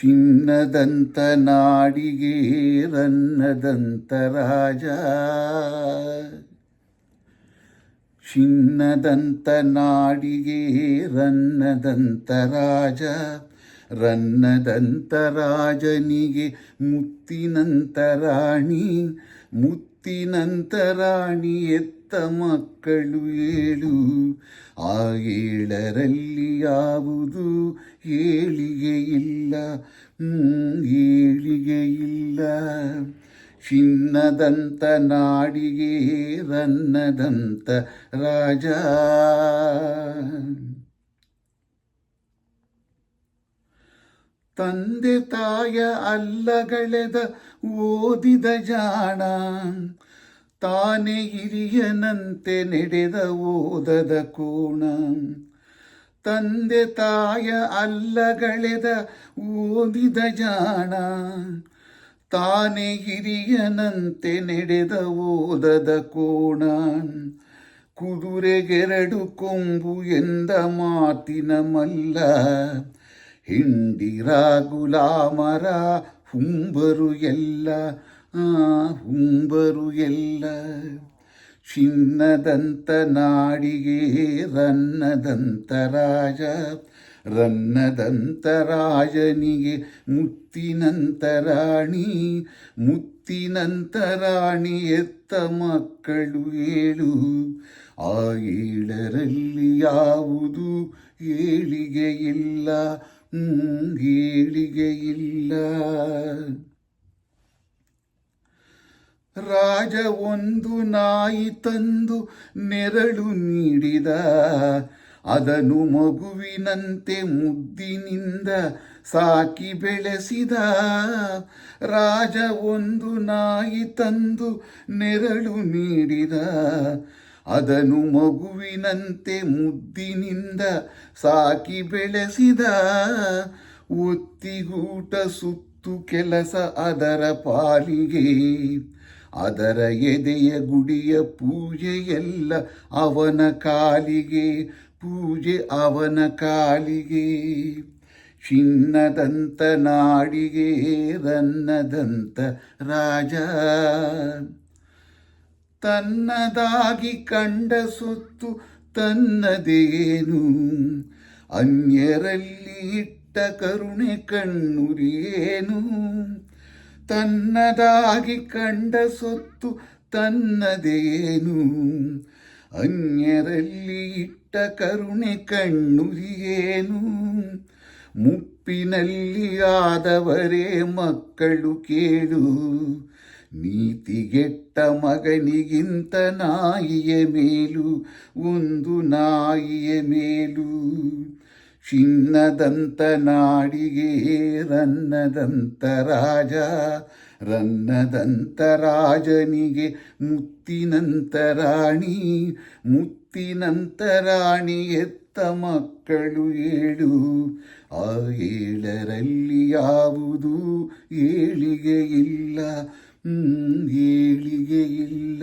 ಚಿನ್ನದಂತ ನಾಡಿಗೆ, ರನ್ನದಂತ ರಾಜ. ಚಿನ್ನದಂತ ನಾಡಿಗೆ, ರನ್ನದಂತ ರಾಜ. ರನ್ನದಂತ ರಾಜನಿಗೆ ಮುತ್ತಿನಂತ ರಾಣಿ ಮುತ್ತಿನಂತ ರಾಣಿ ಎತ್ತ ಮಕ್ಕಳು ಏಳು, ಆ ಏಳರಲ್ಲಿ ಯಾವುದು ಏಳಿಗೆ ಇಲ್ಲ ಏಳಿಗೆ ಇಲ್ಲ. ಚಿನ್ನದಂತ ನಾಡಿಗೆ ರನ್ನದಂತ ರಾಜ. ತಂದೆ ತಾಯ ಅಲ್ಲಗಳೆದ ಓದಿದ ಜಾಣ. ತಾನೇ ಹಿರಿಯನಂತೆ ನಡೆದ ಓದದ ಕೋಣ. ತಂದೆ ತಾಯ ಅಲ್ಲಗಳೆದ ಓದಿದ ಜಾಣ. ತಾನೇ ಹಿರಿಯನಂತೆ ನಡೆದ ಓದದ ಕೋಣ. ಕುದುರೆಗೆರಡು ಕೊಂಬು ಎಂದ ಮಾತಿನ ಮಲ್ಲ. ಹಿಂಡಿರ ಗುಲಾಮರ ಹುಂಬರು ಎಲ್ಲ ಹುಂಬರು ಎಲ್ಲ ಚಿನ್ನದಂತ ನಾಡಿಗೆ, ರನ್ನದಂತ ರಾಜ, ರನ್ನದಂತ ರಾಜನಿಗೆ, ಮುತ್ತಿನಂತ ರಾಣಿ ಮುತ್ತಿನಂತ ರಾಣಿ ಎತ್ತ ಮಕ್ಕಳು ಏಳು. ಆ ಏಳರಲ್ಲಿ ಯಾವುದು ಏಳಿಗೆ ಇಲ್ಲ ಏಳಿಗೆ ಇಲ್ಲ. ರಾಜ ಒಂದು ನಾಯಿ ತಂದು ನೆರಳು ನೀಡಿದ. ಅದನ್ನು ಮಗುವಿನಂತೆ ಮುದ್ದಿನಿಂದ ಸಾಕಿ ಬೆಳೆಸಿದ. ರಾಜ ಒಂದು ನಾಯಿ ತಂದು ನೆರಳು ನೀಡಿದ. ಅದನ್ನು ಮಗುವಿನಂತೆ ಮುದ್ದಿನಿಂದ ಸಾಕಿ ಬೆಳೆಸಿದ. ಒತ್ತಿಗೂಟ ಸುತ್ತು ಕೆಲಸ ಅದರ ಪಾಲಿಗೆ. ಅದರ ಎದೆಯ ಗುಡಿಯ ಪೂಜೆಯೆಲ್ಲ ಅವನ ಕಾಲಿಗೆ, ಪೂಜೆ ಅವನ ಕಾಲಿಗೆ. ಚಿನ್ನದಂತ ನಾಡಿಗೆ ರನ್ನದಂತ ರಾಜ. ತನ್ನದಾಗಿ ಕಂಡ ಸೊತ್ತು ತನ್ನದೇನು? ಅನ್ಯರಲ್ಲಿ ಇಟ್ಟ ಕರುಣೆ ಕಣ್ಣುರಿಯೇನು? ತನ್ನದಾಗಿ ಕಂಡ ಸೊತ್ತು ತನ್ನದೇನು? ಅನ್ಯರಲ್ಲಿ ಇಟ್ಟ ಕರುಣೆ ಕಣ್ಣುರಿಯೇನು? ಮುಪ್ಪಿನಲ್ಲಿ ಆದವರೇ ಮಕ್ಕಳು ಕೇಳು. ನೀತಿಗೆಟ್ಟ ಮಗನಿಗಿಂತ ನಾಯಿಯ ಮೇಲು, ಒಂದು ನಾಯಿಯ ಮೇಲು. ಚಿನ್ನದಂತ ನಾಡಿಗೆ ರನ್ನದಂತ ರಾಜ, ರನ್ನದಂತ ರಾಜನಿಗೆ ಮುತ್ತಿನಂತ ರಾಣಿ ಮುತ್ತಿನಂತ ರಾಣಿ ಎತ್ತ ಮಕ್ಕಳು ಏಳು. ಆ ಏಳರಲ್ಲಿ ಯಾವುದು ಏಳಿಗೆ ಇಲ್ಲ? ಏಳಿಗೆ ಇಲ್ಲ.